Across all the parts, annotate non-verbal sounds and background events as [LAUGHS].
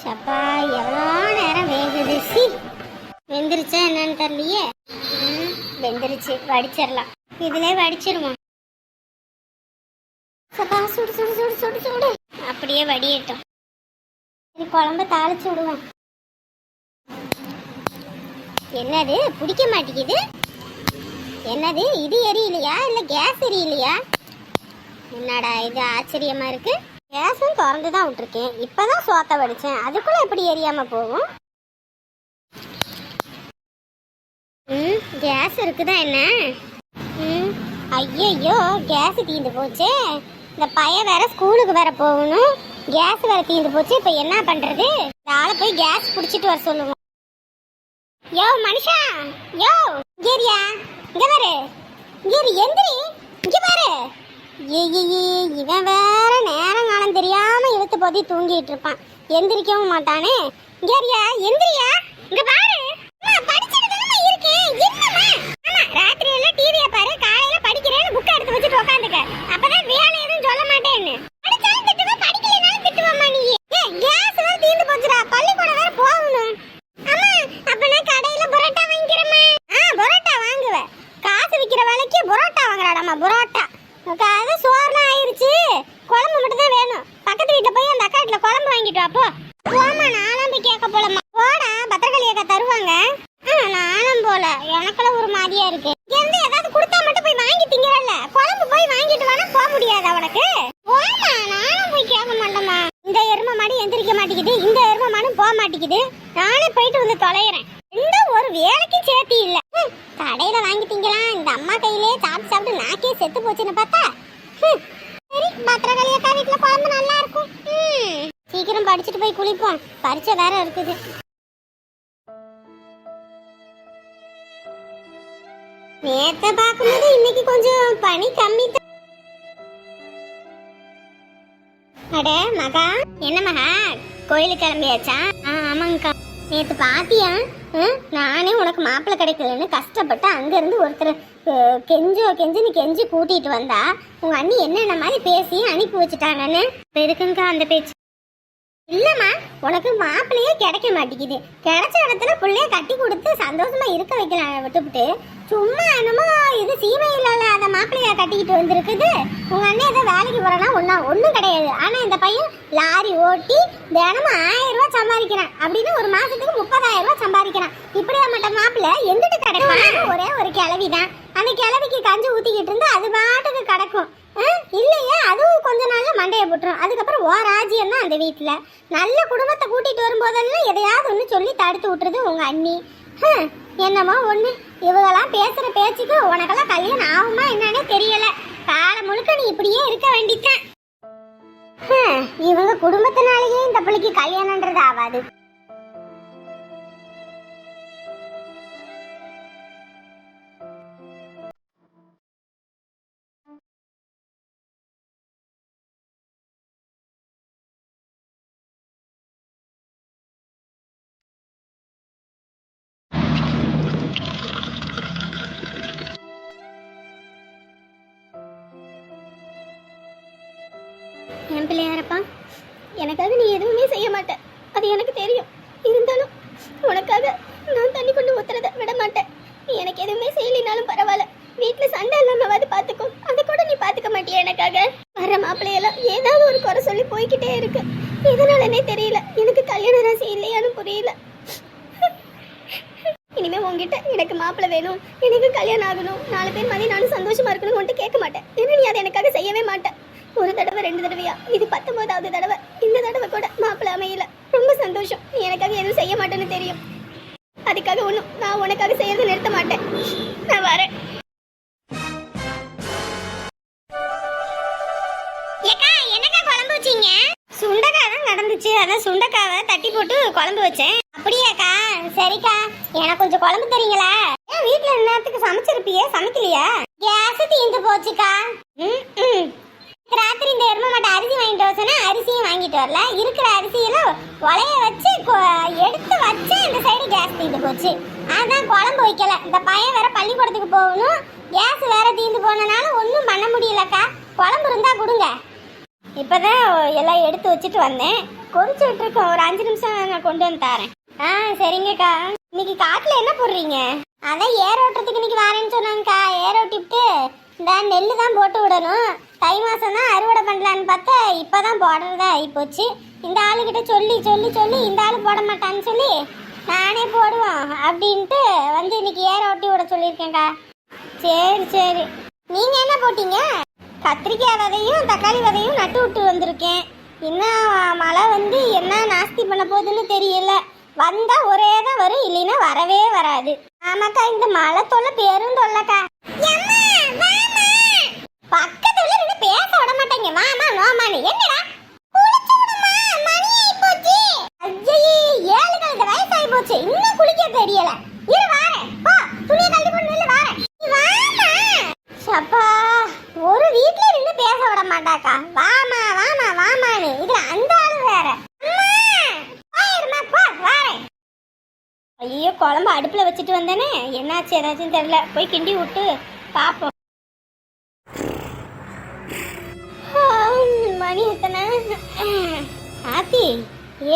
சப்பா எவ்வளோ நேரம் வேகுது? சி வெந்துருச்சா என்னன்னு தெரியலையே. ம், வெந்துருச்சு. வடிச்சிடலாம். இதுலேயே வடிச்சிருவோம் சப்பா சுடு சுடு சுடு சுடு சுடு. அப்படியே வடியட்டும். இது குழம்ப தாளிச்சு விடுவோம். என்னது? பிடிக்க மாட்டேங்குது. என்னது? இது எரியலையா? இல்லை கேஸ் எரியலையா? என்னடா இது ஆச்சரியமா இருக்குது கேஸும் திறந்து தான் விட்டுருக்கேன். இப்போ தான் சோத்தை வடிச்சேன். அதுக்குள்ளே எப்படி எரியாமல் போகும்? ம் கேஸ் இருக்குதா என்ன? ம் ஐயோ கேஸ் தீந்து போச்சே. இந்த பையன் வேற ஸ்கூலுக்கு வேற போகணும். கேஸ் வேற தீந்து போச்சு. இப்போ என்ன பண்ணுறது இந்த ஆளை போய் கேஸ் பிடிச்சிட்டு வர சொல்லுவோம் யோ மனுஷா! யோ இங்கேரியா இங்கே பாரு. இங்கேரி எந்திரி. இங்கே பாரு. ஏ இவன் வேற நேரம் போதி தூங்கிட்டு இருப்பான். எந்திரிக்கவும் மாட்டானே. கேரியா எந்திரியா? இங்க பாரு. அம்மா, படிச்சுட்டு இருக்கேன். ஆமா, ராத்திரி எல்லாம் டிவியை பாரு. காலையில படிக்கிறேன்னு புக் எடுத்து வச்சுட்டு உட்காந்துக்க அப்பதான் வேலை எதுவும் சொல்ல மாட்டேன்னு படிச்சாலும் திட்டுவ படிக்கலைனாலும் திட்டுவம்மா நீ ஏய், கேஸ் வேற தீர்ந்து போச்சுடா பள்ளிக்கூடம் வேற போகணும் அம்மா அப்ப நான் கடையில பரோட்டா வாங்கிக்கிறேம்மா ஆ பரோட்டா வாங்குவ காசு விக்கிற வேலைக்கு பரோட்டா வாங்குறாடாம்மா பரோட்டா உனக்கு அது சோறுலாம் ஆயிருச்சு குழம்பு மட்டும் தான் வேணும் பக்கத்து வீட்டுல போய் அந்த அக்கா வீட்டுல குழம்பு வாங்கிட்டு வா போ போமா நானும் போய் கேட்க போலம்மா போடா பத்திரகாளி அக்கா தருவாங்க ஆ, நானும் போல எனக்கெல்லாம் ஒரு மாதிரியா இருக்கு இங்க இருந்து ஏதாவது கொடுத்தா மட்டும் போய் வாங்கி திங்கறல்ல குழம்பு போய் வாங்கிட்டு வேணா போக முடியாது அவனுக்கு போமா நானும் போய் கேட்க மாட்டேம்மா இந்த எரும மாடு எந்திரிக்க மாட்டேங்குது இந்த எரும மாடும் போக மாட்டேங்குது. நானே போயிட்டு வந்து தொலைகிறேன். இந்த ஒரு வேலைக்கு சேர்த்தி இல்ல. கடையில வாங்கி திங்கலாம் இந்த அம்மா கையிலே சாப்பிட்டு சாப்பிட்டு நாக்கே செத்து போச்சுன்னு பார்த்தா? சரி பத்திரகாளி அக்கா வீட்டுல குழம்பு நல்லா இருக்கும். சீக்கிரம் படிச்சுட்டு போய் குளிப்போம். பரீட்சை வேற இருக்குது. நேத்த பார்க்கும்போது இன்னைக்கு கொஞ்சம் பனி கம்மி அட மகா. என்ன மகா? கோயிலுக்கு கிளம்பியாச்சா? ஆ ஆமாங்கக்கா. நேத்து பாத்தியா? நானே உனக்கு மாப்பிள்ளை கிடைக்கலன்னு கஷ்டப்பட்டு அங்கிருந்து ஒருத்தர் கெஞ்சோ கெஞ்சோ நீ கெஞ்சி கூட்டிட்டு வந்தா உங்க அண்ணி என்னென்ன மாதிரி பேசி அனுப்பி வச்சுட்டாங்கன்னு? எதுக்குங்கக்கா அந்த பேச்சு? இல்லம்மா உனக்கு மாப்பிள்ளையே கிடைக்க மாட்டேங்குது. கிடைச்ச இடத்துல பிள்ளைய கட்டி கொடுத்து சந்தோஷமா இருக்க வைக்கலாம் விட்டுவிட்டு சும்மா என்னமோ இது சீமையில் அந்த மாப்பிள்ளைய கட்டிக்கிட்டு வந்திருக்குது. உங்க அண்ணன் ஏதோ வேலைக்கு போறானா? ஒன்னா ஒன்றும் கிடையாது. ஆனா இந்த பையன் லாரி ஓட்டி தினமும் ஆயிரம் ரூபாய் சம்பாதிக்கிறான். அப்படின்னு ஒரு மாசத்துக்கு முப்பதாயிரம் ரூபாய் சம்பாதிக்கிறான். இப்படியா மட்டும் மாப்பிள்ளை எங்கிட்டு கிடைக்கும் ஒரே ஒரு கிளவிதான். அந்த கிளவிக்கு கஞ்சி ஊற்றிக்கிட்டு இருந்து அது பாட்டுக்கு கிடக்கும். இல்லையே இல்லையா அதுவும் கொஞ்ச நாளில் மண்டையை போட்டுரும். அதுக்கப்புறம் ஓ ராஜ்யம் தான் அந்த வீட்டில் நல்ல குடும்பத்தை கூட்டிகிட்டு வரும்போதெல்லாம் எதையாவது ஒன்று சொல்லி தடுத்து விட்டுறது உங்கள் அண்ணி. என்னமோ ஒன்று இவங்கெல்லாம் பேசுகிற பேச்சுக்கு உனக்கெல்லாம் கல்யாணம் ஆகுமா என்னன்னே தெரியலை. காலம் முழுக்க நீ இப்படியே இருக்க வேண்டித்தான் இவங்க குடும்பத்தினாலேயே இந்த பிள்ளைக்கு கல்யாணம்ன்றது ஆகாது. பிள்ளையாரப்பா எனக்காக நீ எதுவுமே செய்ய மாட்ட. அது எனக்கு தெரியும். இருந்தாலும் உனக்காக நான் தண்ணி கொண்டு ஊத்துறத விட மாட்டேன். நீ எனக்கு எதுவுமே செய்யலினாலும் பரவாயில்ல. வீட்டுல சண்டை இல்லாமவாது பாத்துக்கோ. அதை கூட நீ பாத்துக்க மாட்டியா எனக்காக? வர மாப்பிள்ளையெல்லாம் ஏதாவது ஒரு குறை சொல்லி போய்கிட்டே இருக்கு. எதனாலனே தெரியல. எனக்கு கல்யாண ராசி இல்லையான்னு புரியல. இனிமே உன்கிட்ட எனக்கு மாப்பிள்ளை வேணும். எனக்கு கல்யாணம் ஆகணும். நாலு பேர் மாதிரி நானும் சந்தோஷமா இருக்கணும் உன்கிட்ட கேட்க மாட்டேன். ஏன்னா நீ அதை எனக்காக செய்யவே மாட்டேன் ஒரு தடவை ரெண்டு தடவையா? இது பத்தொன்பதாவது தடவை. இந்த தடவை கூட மாப்பிள்ளை அமையல. ரொம்ப சந்தோஷம். நீ எனக்காக எதுவும் செய்ய மாட்டேன்னு தெரியும். அதுக்காக ஒன்றும் நான் உனக்காக செய்யறதை நிறுத்த மாட்டேன். நான் வரேன். அதான் சுண்டக்காவை தட்டி போட்டு குழம்பு வச்சேன். அப்படியாக்கா சரிக்கா. எனக்கு கொஞ்சம் குழம்பு தரீங்களா? ஏன் வீட்ல நேரத்துக்கு சமைச்சிருப்பியே? சமைக்கலையா? கேஸ் தீந்து போச்சுக்கா. ம் ம் ராத்திரி இந்த எருமை மாட்டை அரிசி வாங்கிட்டு வர சொன்னா அரிசியும் வாங்கிட்டு வரல. இருக்கிற அரிசியில உலைய வச்சு எடுத்து வச்சு இந்த சைடு கேஸ் தீந்து போச்சு. அதான் குழம்பு வைக்கல. இந்த பையன் வேற பள்ளிக்கூடத்துக்கு போகணும். கேஸ் வேற தீந்து போனனால ஒன்றும் பண்ண முடியலக்கா. குழம்பு இருந்தா கொடுங்க. இப்போதான் எல்லாம் எடுத்து வச்சுட்டு வந்தேன். கொதிச்சுட்டு இருக்கோம் ஒரு அஞ்சு நிமிஷம் நான் கொண்டு வந்து தரேன். ஆ சரிங்கக்கா. இன்னைக்கு காட்டில் என்ன போடுறீங்க? அதான் ஏர் ஓட்டுறதுக்கு இன்னைக்கு வரேன்னு சொன்னாங்கக்கா. ஏர் ஓட்டிவிட்டு இந்த நெல்லு தான் போட்டு விடணும். தை மாதம் தான் அறுவடை பண்ணலான்னு பார்த்தா இப்போ தான் போடுறதா ஆகிப்போச்சு இந்த ஆளுக்கிட்ட சொல்லி சொல்லி சொல்லி இந்த ஆள் போட மாட்டான்னு சொல்லி நானே போடுவோம் அப்படின்ட்டு வந்து இன்னைக்கு ஏர் ஓட்டி விட சொல்லியிருக்கேன்க்கா. சரி சரி. நீங்கள் என்ன போட்டீங்க? கத்திரிக்காய் விதையும் தக்காளி விதையும் நட்டு விட்டு வந்திருக்கேன். இன்னும் மழை வந்து என்ன நாஸ்தி பண்ண போகுதுன்னு தெரியல. வந்தால் ஒரே தான் வரும் இல்லைன்னா வரவே வராது. ஆமாக்கா இந்த மழை தொல்லை பெரும் தொல்லைக்கா. பக்கத்துல இருந்து பேச விட மாட்டேங்க. மாமா நோமான்னு என்னடா? குளிச்சு விடுமா, இன்னும் குளிக்க தெரியல. இரு வாரேன். போ துணியை கழட்டி போட்டு நில்லு வாரேன். வாமா. சப்பா ஒரு வீட்ல இருந்து பேச விட மாட்டாக்கா. வாமா வாமா வாமான்னு. இது அந்த ஆளு வேற. அம்மா, ஐயோ குழம்பு அடுப்புல வச்சுட்டு வந்தேனே. என்னாச்சு? ஏதாச்சும் தெரியல. போய் கிண்டி விட்டு பார்ப்போம் ஆத்தி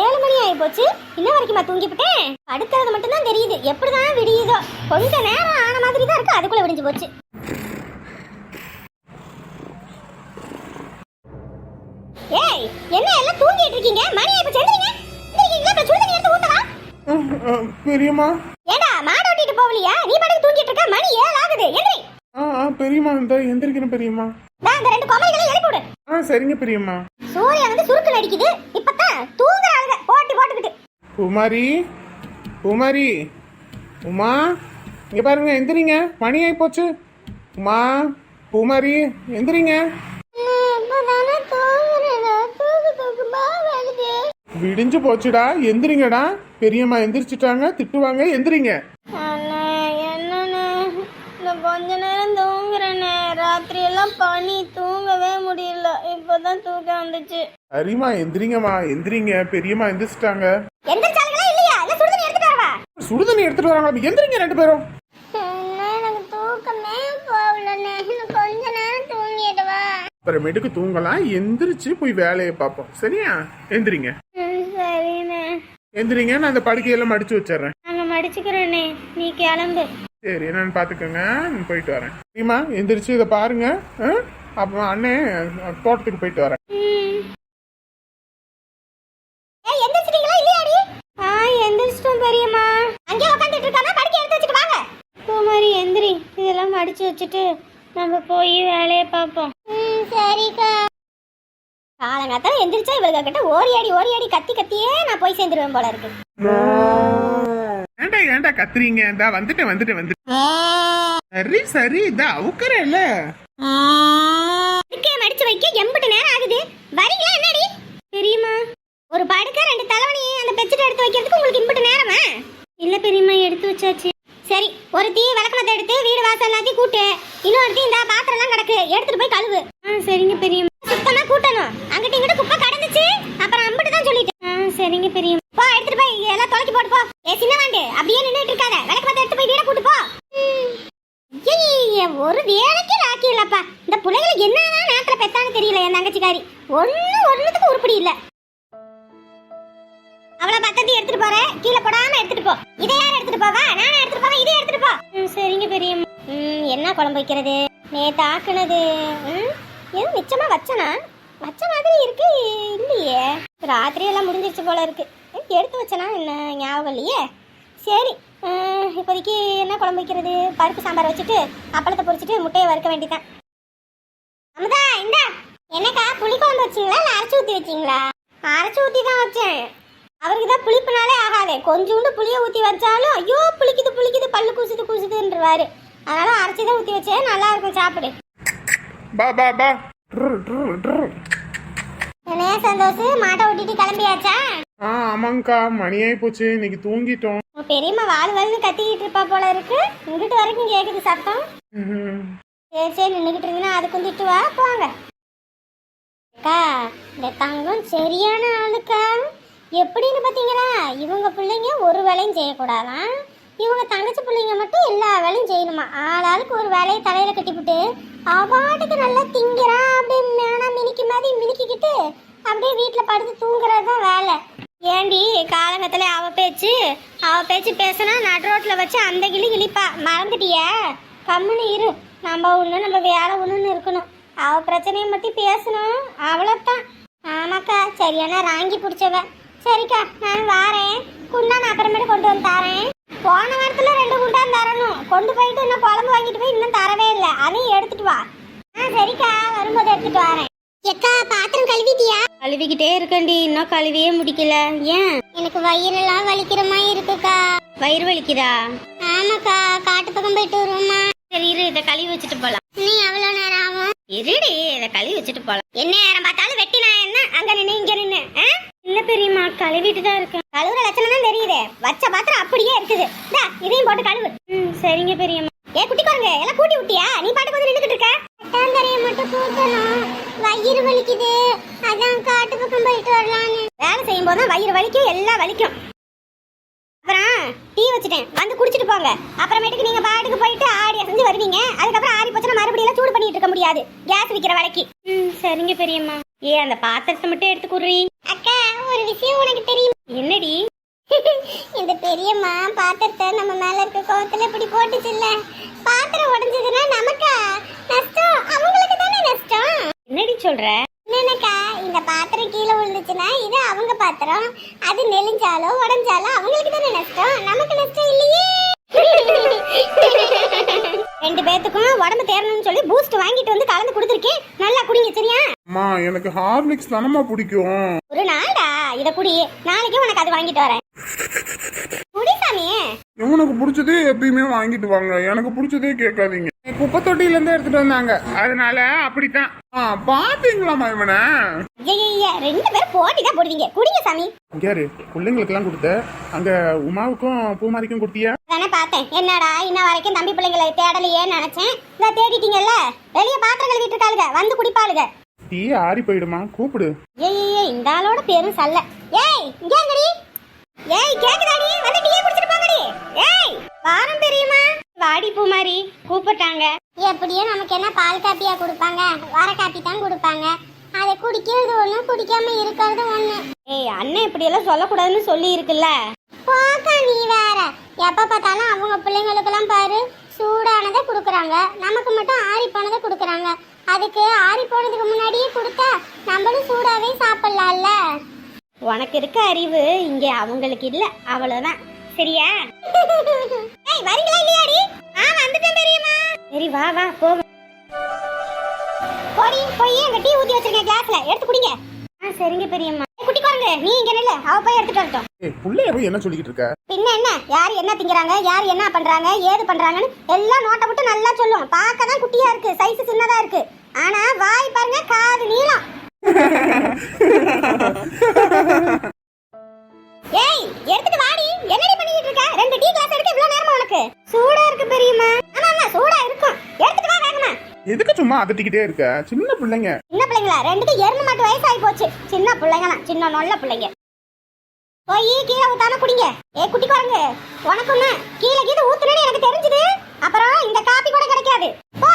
ஏழு மணி ஆகி போச்சு இன்ன வரைக்குமா தூங்கிவிட்டேன் படுக்கிறது மட்டும்தான் தெரியுது. எப்படிதான் விடியுதோ. கொஞ்ச நேரம் ஆன மாதிரி தான் இருக்கு. அதுக்குள்ள விடிஞ்சு போச்சு. ஏய் என்ன எல்லாம் தூங்கிட்டு இருக்கீங்க? மணி ஆகி போச்சு எந்திரிங்க எந்திரிக்கீங்களா அப்புறம் சுடு தண்ணி எடுத்து பெரியம்மா ஏடா மாடு ஓட்டிட்டு போகலையா? நீ பாட்டுக்கு தூங்கிட்டு இருக்க? மணி ஏழு ஆகுது. எந்திரி. ஆ ஆ பெரியம்மா இந்த எந்திரிக்கணும் பெரியம்மா. அந்த ரெண்டு கொமைகளை எழுப்பி விடு. ஆ சரிங்க பெரியம்மா. சூரியன் வந்து சுருக்கு நடிக்குது இப்பதான் தூங்குற ஆளுங்க போட்டி போட்டுக்கிட்டு. குமாரி குமாரி உமா இங்க பாருங்க எந்திரிங்க. மணி ஆகி போச்சு. உமா குமாரி எந்திரிங்க. விடிஞ்சு போச்சுடா. எந்திரிங்கடா. பெரியம்மா எந்திரிச்சிட்டாங்க. திட்டுவாங்க. எந்திரிங்க அண்ணா என்னண்ணே இந்த கொஞ்ச நேரம் தூங்குறேண்ணே ராத்திரி எல்லாம் பனி தூங்கவே முடியல. இப்பதான் தூக்கம் வந்துச்சு. அரிமா எந்திரிங்கம்மா. எந்திரிங்க. பெரியம்மா எந்திரிச்சிட்டாங்க. எந்திரிச்சாலுங்களா இல்லையா? இல்ல சுடுதண்ணி எடுத்துட்டு வரவா? சுடுதண்ணி எடுத்துட்டு வராங்க எந்திரிங்க ரெண்டு பேரும். எனக்கு தூக்கமே போகலண்ணே கொஞ்ச நேரம் தூங்கிடுவா. அப்புறமேட்டுக்கு தூங்கலாம். எந்திரிச்சு போய் வேலையை பார்ப்போம். சரியா? எந்திரிங்க. சரிண்ணே. எந்திரிங்க. நான் அந்த படுக்கையெல்லாம் மடிச்சு வச்சிடுறேன். நாங்க மடிச்சுக்கிறோண்ணே. நீ கிளம்பு. சரி என்னன்னு பாத்துக்கோங்க. நான் போயிட்டு வரேன். சரிம்மா எந்திரிச்சு இதை பாருங்க. ஆ? அப்புறம் அண்ணே தோட்டத்துக்கு போயிட்டு வரேன். பெரியம்மா. அங்கே உட்காந்துட்டு இருக்காம படுக்கை எடுத்து வச்சுட்டு வாங்க. குமாரி எந்திரி. இதெல்லாம் மடிச்சு வச்சுட்டு நம்ம போய் வேலையை பார்ப்போம். ம் சரிக்கா. காலங்காத்தால எந்திரிச்சா இவளுக கிட்ட ஓரியாடி ஓரியாடி கத்தி கத்தியே நான் போய் சேர்ந்துருவேன் போல இருக்கு. ஏன்டா ஏன்டா கத்துறீங்க? இந்தா வந்துட்டேன் வந்துட்டேன் வந்துட்டேன். சரி சரி இதா அவுக்குறேன்ல படுக்கையை மடிச்சு வைக்க எம்பிட்டு நேரம் ஆகுது. வரீங்களா என்னடி? பெரியம்மா ஒரு படுக்கை ரெண்டு தலைவணி அந்த பெட்ஷீட் எடுத்து வைக்கிறதுக்கு உங்களுக்கு இம்பிட்டு நேரமா? இல்ல பெரியம்மா எடுத்து வச்சாச்சு. சரி ஒரு தீ விளக்கணத்தை எடுத்து வீடு வாசல் எல்லாத்தையும் கூட்டு. இன்னொரு தீ இந்த பாத்திரம் எல்லாம் கிடக்கு. எடுத்துட்டு போய் கழுவு. ஆ சரிங்க பெரியம்மா சுத்தமா கூட்டணும் அங்கிட்ட இங்கிட்ட குப்பை கடந்துச்சு அப்புறம் அம்பிட்டு தான் சொல்லிட்டேன் ஆ சரிங்க பெரியம்மா போ எடுத்துட்டு போய் எல்லாம் தொலைக்கி போட்டு போ ஏ சின்ன வாண்டு அப்படியே நின்னுட்டு இருக்காத விளக்கணத்தை எடுத்து போய் வீட கூட்டு போ ஐயே, ஒரு வேலைக்கு லாக்கி இல்லப்பா இந்த பிள்ளைகளுக்கு என்னதான் நேரத்துல பெத்தான்னு தெரியல என் தங்கச்சிக்காரி ஒண்ணு ஒண்ணுத்துக்கு உருப்படி இல்ல. அவள பத்தத்தி எடுத்துட்டு போறேன். கீழே போடாம எடுத்துட்டு போ. இதை யார் எடுத்துட்டு போவா? நானே எடுத்துட்டு போவேன் இதை எடுத்துட்டு போ. சரிங்க பெரியம்மா. ம் என்ன குழம்பு வைக்கிறது? நேத்து ஆக்குனது. ம் எதுவும் மிச்சமா வச்சனா? வச்ச மாதிரி இருக்கு இல்லையே. ராத்திரி எல்லாம் முடிஞ்சிருச்சு போல இருக்கு. எடுத்து வச்சனா என்ன? ஞாபகம் இல்லையே. சரி இப்போதைக்கு என்ன குழம்பு வைக்கிறது? பருப்பு சாம்பார் வச்சுட்டு அப்பளத்தை பொரிச்சிட்டு முட்டையை வறுக்க வேண்டியதான் அமுதா இந்த. என்னக்கா புளி வச்சிங்களா இல்லை அரைச்சி ஊற்றி வச்சிங்களா? அரைச்சி ஊற்றி தான் வச்சேன். அவருக்கு தான் புளிப்புனாலே ஆகாதே. கொஞ்சோண்டு புளியை ஊற்றி வச்சாலும் ஐயோ புளிக்குது புளிக்குது பல்லு கூசுது கூசுதுன்றவாரு. அதனால அரைச்சி தான் ஊற்றி வச்சேன். நல்லா இருக்கும் சாப்பிடு. பா பா பா. என்னையா சந்தோஷ்? மாட்டை ஓட்டிட்டு கிளம்பியாச்சா? ஆ ஆமாங்கக்கா. மணி ஆகி போச்சு. இன்னைக்கு தூங்கிட்டோம். பெரியம்மா வாழ் வாழ்னு கத்திக்கிட்டு இருப்பா போல இருக்கு. இங்கிட்டு வரைக்கும் கேக்குது சத்தம். சரி சரி நின்றுக்கிட்டு இருந்தீங்கன்னா அது குந்திட்டு வா. போங்க. அக்கா இந்த தங்கம் சரியான ஆளுக்கா? எப்படின்னு பார்த்தீங்களா இவங்க பிள்ளைங்க ஒரு வேலையும் செய்யக்கூடாதான் இவங்க தங்கச்சி பிள்ளைங்க மட்டும் எல்லா வேலையும் செய்யணுமா? ஆளாளுக்கு ஒரு வேலையை தலையில் கட்டிவிட்டு அவாட்டுக்கு நல்லா திங்கிறான் அப்படியே மேனா மினிக்கு மாதிரி மினிக்கிக்கிட்டு அப்படியே வீட்டில் படுத்து தூங்குறது தான் வேலை. ஏண்டி காலங்கத்தில் அவ பேச்சு அவ பேச்சு பேசினா நட் ரோட்டில் வச்சு அந்த கிளி கிளிப்பா. மறந்துட்டியா? கம்முன்னு இரு. நம்ம ஒன்று நம்ம வேலை ஒன்றுன்னு இருக்கணும். அவ பிரச்சனையை மட்டும் பேசணும். அவ்வளோதான் ஆமாக்கா சரியான ராங்கி பிடிச்சவ. சரிக்கா நான் வாரேன். குண்டான் அப்புறமேட்டு கொண்டு வந்து தரேன். போன வாரத்துல ரெண்டு குண்டான் தரணும். கொண்டு போயிட்டு இன்னும் குழம்பு வாங்கிட்டு போய் இன்னும் தரவே இல்லை. அதையும் எடுத்துட்டு வா. ஆ சரிக்கா வரும்போது எடுத்துட்டு வரேன். எக்கா பாத்திரம் கழுவிட்டியா? கழுவிக்கிட்டே இருக்கண்டி இன்னும் கழுவியே முடிக்கல. ஏன்? எனக்கு வயிறெல்லாம் வலிக்கிற மாதிரி இருக்குக்கா. வயிறு வலிக்குதா? ஆமாக்கா காட்டு பக்கம் போயிட்டு வருவோமா சரி இரு இதை கழுவி வச்சுட்டு போலாம். நீ எவ்வளவு நேரம் இருடி இதை கழுவி வச்சுட்டு போலாம். என்ன நேரம் பார்த்தாலும் வெட்டி நான் என்ன? அங்க நின்னு இங்க நின்னு ஆ? இல்ல பெரியம்மா கழுவிட்டு தான் இருக்கேன். கழுவுற லட்சணம் தான் தெரியுது. வச்ச பாத்திரம் அப்படியே இருக்குது. இந்தா, இதையும் போட்டு கழுவு. ம் சரிங்க பெரியம்மா. ஏ குட்டி குரங்கு எல்லாம் கூட்டி விட்டியா நீ பாட்டுக்கு வந்து நின்னுக்கிட்டு இருக்க? கட்டாந்தரைய மட்டும் கூட்டணும் வயிறு வலிக்குது. அதான் காட்டு பக்கம் போயிட்டு வரலான்னு. வேலை செய்யும் போது வயிறு வலிக்கும் எல்லாம் வலிக்கும். டீ வச்சுட்டேன். வந்து குடிச்சிட்டு போங்க. அப்புறமேட்டுக்கு நீங்க பாட்டுக்கு போயிட்டு ஆடி அசைஞ்சு வருவீங்க. அதுக்கப்புறம் ஆறி போச்சுன்னா மறுபடியும் சூடு பண்ணிட்டு இருக்க முடியாது. கேஸ் விக்கிற வேலைக்கு. ம் சரிங்க பெரியம்மா. ஏ அந்த பாத்திரத்தை மட்டும் எடுத்து குடுறி. அக்கா ஒரு விஷயம் உனக்கு தெரியும்? என்னடி? [LAUGHS] இந்த பெரியம்மா பாத்திரத்தை நம்ம மேல இருக்க கோவத்துல இப்படி போட்டுச்சு இல்ல பாத்திரம் உடைஞ்சதுன்னா நமக்கா நஷ்டம்? அவங்களுக்கு தானே நஷ்டம்? என்னடி சொல்ற என்னக்கா இந்த பாத்திரம் கீழே விழுந்துச்சுன்னா இது அவங்க பாத்திரம். அது நெளிஞ்சாலோ உடைஞ்சாலோ அவங்களுக்கு தானே நஷ்டம். நமக்கு நஷ்டம் இல்லையே. [LAUGHS] ரெண்டு பேத்துக்கும் உடம்பு தேரணும்னு சொல்லி பூஸ்ட் வாங்கிட்டு வந்து கலந்து கொடுத்துருக்கேன். நல்லா குடிங்க சரியா? அம்மா எனக்கு ஹார்லிக்ஸ் தானம்மா பிடிக்கும். ஒரு நாளா இத குடி. நாளைக்கு உனக்கு அது வாங்கிட்டு வரேன். குடி சாமி. இவனுக்கு பிடிச்சதே எப்பயுமே வாங்கிட்டு வாங்க. எனக்கு பிடிச்சதே கேட்காதீங்க. குப்பை தொட்டில இருந்து எடுத்துட்டு வந்தாங்க. அதனால அப்படித்தான். ஆ, பாத்தீங்களாம்மா இவனை ரெண்டு பேரும் போட்டி தான் போடுவீங்க. குடிங்க சாமி. யாரு? பிள்ளைங்களுக்கெல்லாம் கொடுத்த. அங்க உமாவுக்கும் பூமாரிக்கும் கொடுத்தியா? தானே பார்த்தேன். என்னடா இன்ன வரைக்கும் தம்பி பிள்ளைங்களை தேடலையேன்னு நினைச்சேன். இதை தேடிட்டீங்கல்ல? வெளியே பாத்திரம் கழுவிட்டு இருக்காளுங்க வந்து குடிப்பாளுங்க டீ ஆறி போயிடுமா? கூப்பிடு. ஏய் இந்த ஆளோட பேரும் சல்ல. ஏய் இங்க கூப்பிட்டாங்க. எப்படியோ நமக்கு என்ன பால் காப்பியா கொடுப்பாங்க? வர காப்பி தான் கொடுப்பாங்க. அதை குடிக்கிறது ஒண்ணு குடிக்காம இருக்கிறது ஒண்ணு. ஏய் அண்ணன் இப்படி எல்லாம் சொல்லக்கூடாதுன்னு சொல்லி இருக்குல்ல? போக்கா நீ வேற. எப்ப பார்த்தாலும் அவங்க பிள்ளைங்களுக்கெல்லாம் பாரு சூடானதை கொடுக்குறாங்க. நமக்கு மட்டும் ஆறி போனதை கொடுக்குறாங்க. அதுக்கு ஆறி போனதுக்கு முன்னாடியே கொடுத்தா நம்மளும் சூடாவே சாப்பிடலாம்ல. உனக்கு இருக்க அறிவு இங்க அவங்களுக்கு இல்ல. அவ்வளவுதான். சரியா? [LAUGHS] ஏய் வரீங்களா இல்லையாடி? ஆ வந்துட்டேன் பெரியம்மா. சரி வா வா போ. போடி போய் அங்க டீ ஊத்தி வச்சிருக்கேன் கிளாஸ்ல எடுத்து குடிங்க. ஆ சரிங்க பெரியம்மா. குட்டி குரங்கு நீ இங்க நில்லு. அவ போய் எடுத்துட்டு வரட்டும். ஏய் புள்ளைய போய் என்ன சொல்லிக்கிட்டு இருக்க? பின்ன என்ன? யார் என்ன திங்கறாங்க? யார் என்ன பண்றாங்க? ஏது பண்றாங்கன்னு எல்லாம் நோட்டை விட்டு நல்லா சொல்லும். பார்க்க தான் குட்டியா இருக்கு. சைஸ் சின்னதா இருக்கு. ஆனா வாய் பாருங்க காது அதட்டிக்கிட்டே இருக்க. சின்ன பிள்ளைங்க. சின்ன பிள்ளைங்களா? ரெண்டுக்கு எருமை மாட்டு வயசாகி போச்சு. சின்ன பிள்ளைங்களாம். சின்ன நல்ல பிள்ளைங்க. போய் கீழே ஊத்தாம குடிங்க. ஏ குட்டி குரங்கு. உனக்குன்னு கீழே கீழே ஊத்துனேன்னு எனக்கு தெரிஞ்சது. அப்புறம் இந்த காப்பி கூட கிடைக்காது. போ.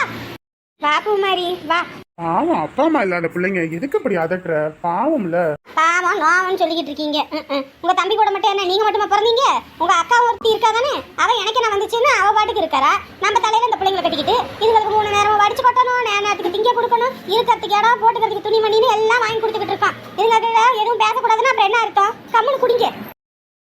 வா பூமாரி. வா. பாவம் அப்பா அம்மா இல்லாத பிள்ளைங்க. எதுக்கு அப்படி அதட்டுற? பாவம்ல. பாவம் நோவன்னு சொல்லிக்கிட்டு இருக்கீங்க? ம், உங்க தம்பி கூட மட்டும் என்ன நீங்க மட்டுமா பிறந்தீங்க? உங்க அக்கா ஒருத்தி இருக்கா தானே? அவ எனக்கு என்ன வந்துச்சுன்னு அவ பாட்டுக்கு இருக்காரா? நம்ம தலையில இந்த பிள்ளைங்களை கட்டிக்கிட்டு இதுங்களுக்கு மூணு நேரம் வடிச்சு கொட்டணும் நேரத்துக்கு திங்க கொடுக்கணும் இருக்கிறதுக்கு இடம் போட்டுக்கிறதுக்கு துணி மணின்னு எல்லாம் வாங்கி கொடுத்துக்கிட்டு இருக்கான். இதுங்களுக்கு எதுவும் பேசக்கூடாதுன்னா அப்புறம் என்ன அர்த்தம்? கம்முன்னு குடிங்க.